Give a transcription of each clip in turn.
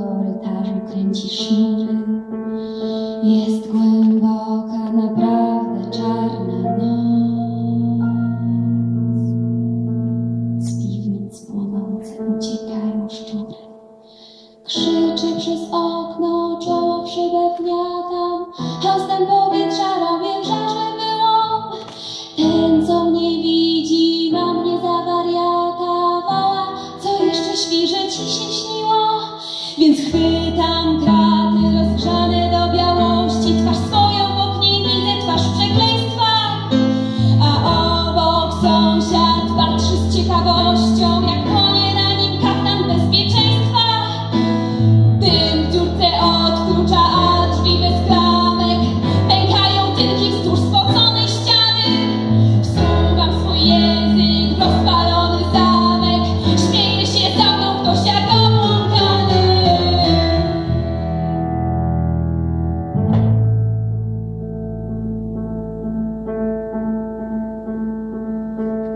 korytarzu kręci sznury. Jest głęboka, naprawdę czarna noc. Z piwnic płonące uciekają szczury. Krzyczy przez okno. Więc chwyć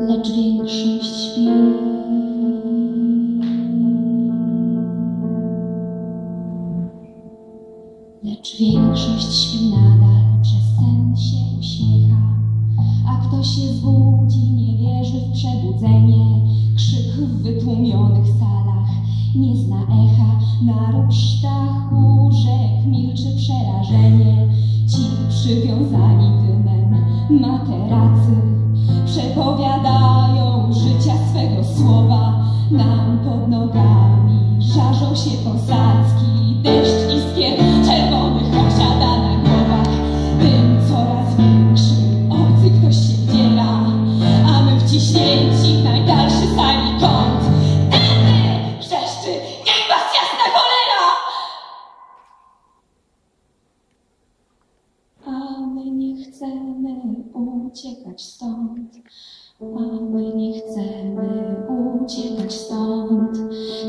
lecz większość śpi. Lecz większość śpi nadal, przez sen się uśmiecha, a kto się zbudzi, nie wierzy w przebudzenie. Krzyk w wytłumionych salach nie zna echa, na rusztach łóżek milczy przerażenie. Ci przywiązani dymem materacy swego słowa nam pod nogami. Żarzą się posadzki, deszcz iskier czerwonych osiada na głowach. Dym coraz większy, obcy ktoś się wdziera, a my wciśnięci w najdalszy sali kąt. Tędy! Wrzeszczy, niech was jasna cholera! A my nie chcemy uciekać stąd. A my nie chcemy uciekać stąd.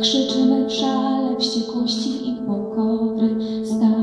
Krzyczymy w szale wściekłości i pokory. Stary